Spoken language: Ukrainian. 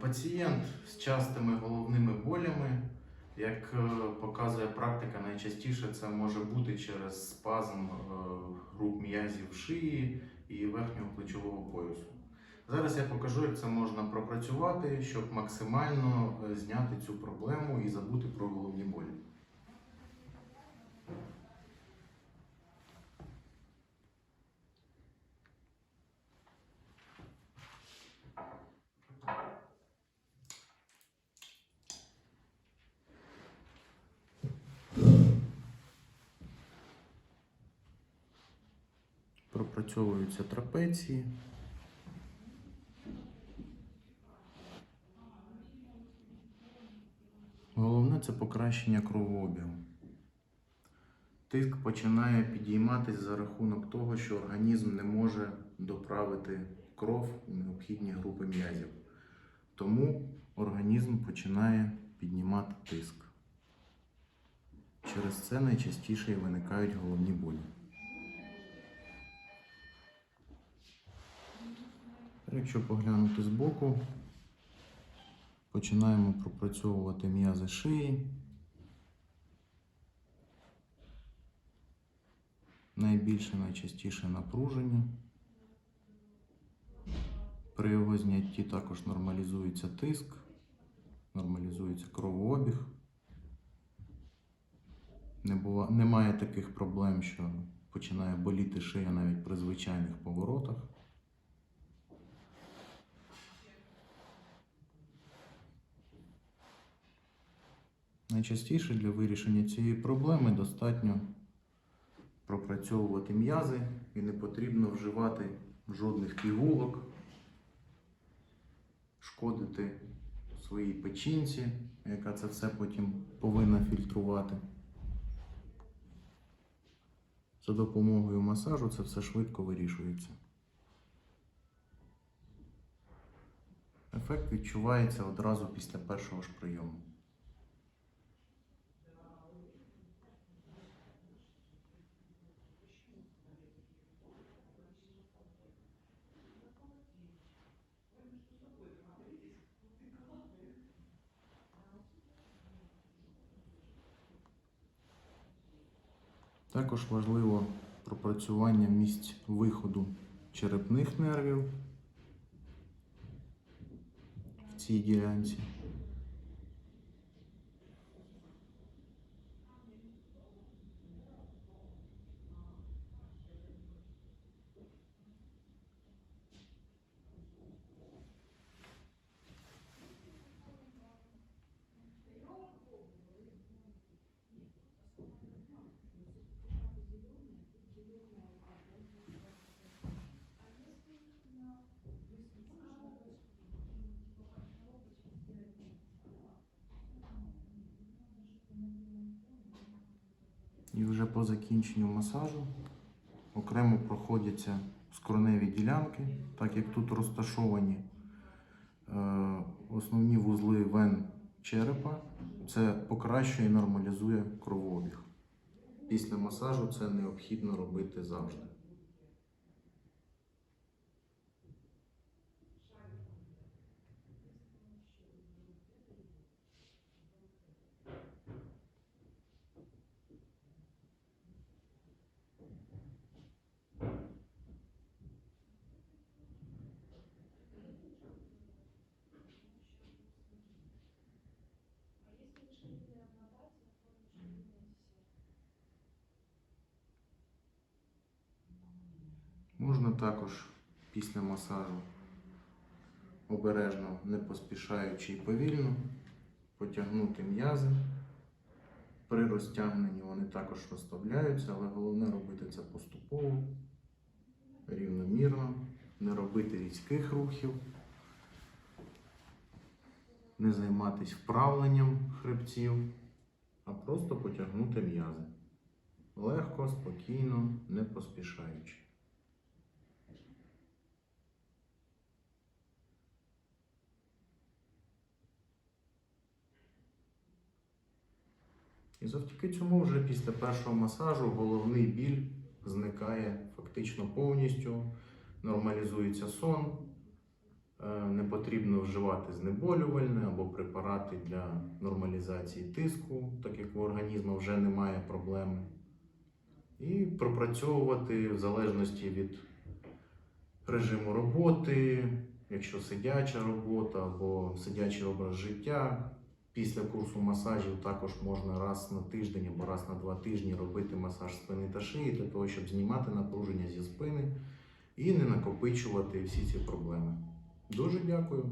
Пацієнт з частими головними болями, як е, показує практика, найчастіше це може бути через спазм е, груп м'язів шиї і верхнього плечового поясу. Зараз я покажу, як це можна пропрацювати, щоб максимально е, зняти цю проблему і забути про головні болі. Пропрацьовуються трапеції. Головне це покращення кровообігу. Тиск починає підійматись за рахунок того, що організм не може доправити кров у необхідні групи м'язів. Тому організм починає піднімати тиск. Через це найчастіше і виникають головні болі. Якщо поглянути збоку, починаємо пропрацьовувати м'язи шиї. Найбільше, найчастіше напруження. При його знятті також нормалізується тиск, нормалізується кровообіг. Не бува... Немає таких проблем, що починає боліти шия навіть при звичайних поворотах. Найчастіше для вирішення цієї проблеми достатньо пропрацьовувати м'язи і не потрібно вживати жодних пігулок, шкодити своїй печінці, яка це все потім повинна фільтрувати. За допомогою масажу це все швидко вирішується. Ефект відчувається одразу після першого ж прийому. Також важливо пропрацювання місць виходу черепних нервів в цій ділянці. І вже по закінченню масажу окремо проходяться скроневі ділянки, так як тут розташовані е, основні вузли вен черепа, це покращує і нормалізує кровообіг. Після масажу це необхідно робити завжди. Можна також після масажу обережно, не поспішаючи і повільно потягнути м'язи. При розтягненні вони також розставляються, але головне робити це поступово, рівномірно, не робити різких рухів, не займатися вправленням хребців, а просто потягнути м'язи. Легко, спокійно, не поспішаючи. І завдяки цьому вже після першого масажу головний біль зникає фактично повністю, нормалізується сон, Е, Не потрібно вживати знеболювальне або препарати для нормалізації тиску, так як у організму вже немає проблеми. І пропрацьовувати в залежності від режиму роботи, якщо сидяча робота або сидячий образ життя. Після курсу масажів також можна раз на тиждень або раз на два тижні робити масаж спини та шиї для того, щоб знімати напруження зі спини і не накопичувати всі ці проблеми. Дуже дякую.